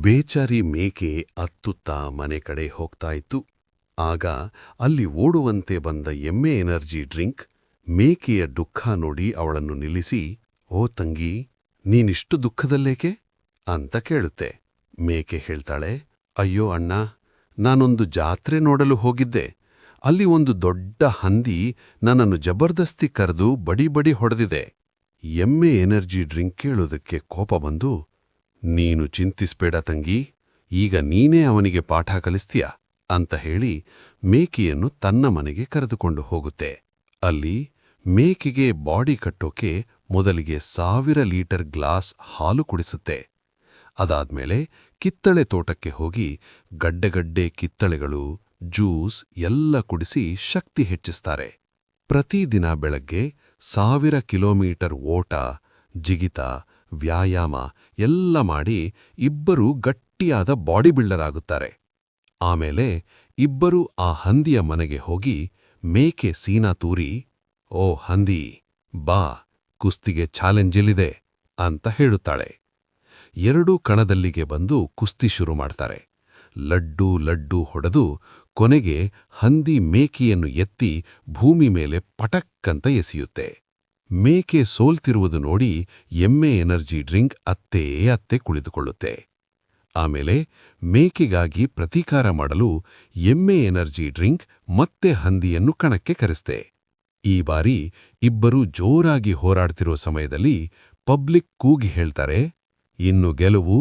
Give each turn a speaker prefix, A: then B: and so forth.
A: ಬೇಚಾರಿ ಮೇಕೆ ಅತ್ತುತ್ತಾ ಮನೆ ಕಡೆ ಹೋಗ್ತಾ ಇತ್ತು ಆಗ ಅಲ್ಲಿ ಓಡುವಂತೆ ಬಂದ ಎಮ್ಮೆ ಎನರ್ಜಿ ಡ್ರಿಂಕ್, ಮೇಕೆಯ ದುಃಖ ನೋಡಿ ಅವಳನ್ನು ನಿಲ್ಲಿಸಿ, ಓ ತಂಗಿ, ನೀನಿಷ್ಟು ದುಃಖದಲ್ಲೇಕೆ? ಅಂತ ಕೇಳುತ್ತೆ. ಮೇಕೆ ಹೇಳ್ತಾಳೆ, ಅಯ್ಯೋ ಅಣ್ಣ, ನಾನೊಂದು ಜಾತ್ರೆ ನೋಡಲು ಹೋಗಿದ್ದೆ. ಅಲ್ಲಿ ಒಂದು ದೊಡ್ಡ ಹಂದಿ ನನ್ನನ್ನು ಜಬರ್ದಸ್ತಿ ಕರೆದು ಬಡಿ ಬಡಿ ಹೊಡೆದಿದೆ. ಎಮ್ಮೆ ಎನರ್ಜಿ ಡ್ರಿಂಕ್ ಕೇಳೋದಕ್ಕೆ ಕೋಪ ಬಂದು ನೀನು ಚಿಂತಿಸ್ಬೇಡ ತಂಗಿ, ಈಗ ನೀನೇ ಅವನಿಗೆ ಪಾಠ ಕಲಿಸ್ತೀಯ? ಅಂತ ಹೇಳಿ ಮೇಕೆಯನ್ನು ತನ್ನ ಮನೆಗೆ ಕರೆದುಕೊಂಡು ಹೋಗುತ್ತೆ. ಅಲ್ಲಿ ಮೇಕೆಗೆ ಬಾಡಿ ಕಟ್ಟೋಕೆ ಮೊದಲಿಗೆ ಸಾವಿರ ಲೀಟರ್ ಗ್ಲಾಸ್ ಹಾಲು ಕುಡಿಸುತ್ತೆ. ಅದಾದ್ಮೇಲೆ ಕಿತ್ತಳೆ ತೋಟಕ್ಕೆ ಹೋಗಿ ಗಡ್ಡೆಗಡ್ಡೆ ಕಿತ್ತಳೆಗಳು, ಜ್ಯೂಸ್ ಎಲ್ಲ ಕುಡಿಸಿ ಶಕ್ತಿ ಹೆಚ್ಚಿಸ್ತಾರೆ. ಪ್ರತಿದಿನ ಬೆಳಗ್ಗೆ ಸಾವಿರ ಕಿಲೋಮೀಟರ್ ಓಟ, ಜಿಗಿತ ವ್ಯಾಯಾಮ ಎಲ್ಲ ಮಾಡಿ ಇಬ್ಬರೂ ಗಟ್ಟಿಯಾದ ಬಾಡಿ ಬಿಲ್ಡರ್ ಆಗುತ್ತಾರೆ. ಆಮೇಲೆ ಇಬ್ಬರೂ ಆ ಹಂದಿಯ ಮನೆಗೆ ಹೋಗಿ ಮೇಕೆ ಸೀನಾ ತೂರಿ, ಓ ಹಂದಿ, ಬಾ, ಕುಸ್ತಿಗೆ ಚಾಲೆಂಜಿಲ್ಲಿದೆ ಅಂತ ಹೇಳುತ್ತಾಳೆ. ಎರಡೂ ಕಣದಲ್ಲಿಗೆ ಬಂದು ಕುಸ್ತಿ ಶುರು ಮಾಡ್ತಾರೆ. ಲಡ್ಡು ಲಡ್ಡು ಹೊಡೆದು ಕೊನೆಗೆ ಹಂದಿ ಮೇಕೆಯನ್ನು ಎತ್ತಿ ಭೂಮಿ ಮೇಲೆ ಪಟಕ್ಕಂತ ಎಸೆಯುತ್ತೆ. ಮೇಕೆ ಸೋಲ್ತಿರುವುದು ನೋಡಿ ಎಮ್ಮೆ ಎನರ್ಜಿ ಡ್ರಿಂಕ್ ಅತ್ತೇ ಅತ್ತೆ ಕುಳಿತುಕೊಳ್ಳುತ್ತೆ. ಆಮೇಲೆ ಮೇಕೆಗಾಗಿ ಪ್ರತೀಕಾರ ಮಾಡಲು ಎಮ್ಮೆ ಎನರ್ಜಿ ಡ್ರಿಂಕ್ ಮತ್ತೆ ಹಂದಿಯನ್ನು ಕಣಕ್ಕೆ ಕರೆಸ್ತೆ. ಈ ಬಾರಿ ಇಬ್ಬರೂ ಜೋರಾಗಿ ಹೋರಾಡ್ತಿರೋ ಸಮಯದಲ್ಲಿ ಪಬ್ಲಿಕ್ ಕೂಗಿ ಹೇಳ್ತಾರೆ, ಇನ್ನು ಗೆಲುವು